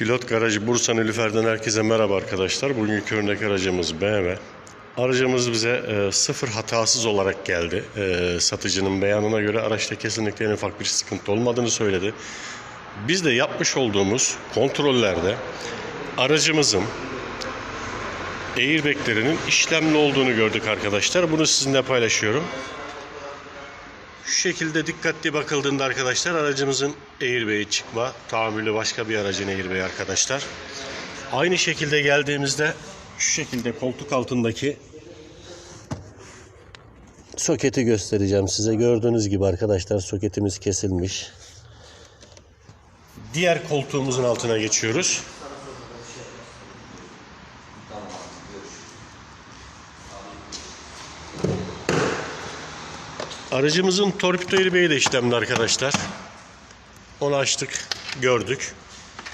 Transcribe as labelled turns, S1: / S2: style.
S1: Pilot Garajı Bursa Nilüfer'den herkese merhaba arkadaşlar. Bugünkü örnek aracımız BMW. Aracımız bize e, sıfır hatasız olarak geldi. E, satıcının beyanına göre araçta kesinlikle en ufak bir sıkıntı olmadığını söyledi. Biz de yapmış olduğumuz kontrollerde aracımızın airbaglerinin işlemli olduğunu gördük arkadaşlar. Bunu sizinle paylaşıyorum. Şu şekilde dikkatli bakıldığında arkadaşlar aracımızın airbag'i çıkma tahammülü başka bir aracın airbag'i arkadaşlar. Aynı şekilde geldiğimizde şu şekilde koltuk altındaki soketi göstereceğim size. Gördüğünüz gibi arkadaşlar soketimiz kesilmiş. Diğer koltuğumuzun altına geçiyoruz. Aracımızın torpido de işlemli arkadaşlar. Onu açtık, gördük.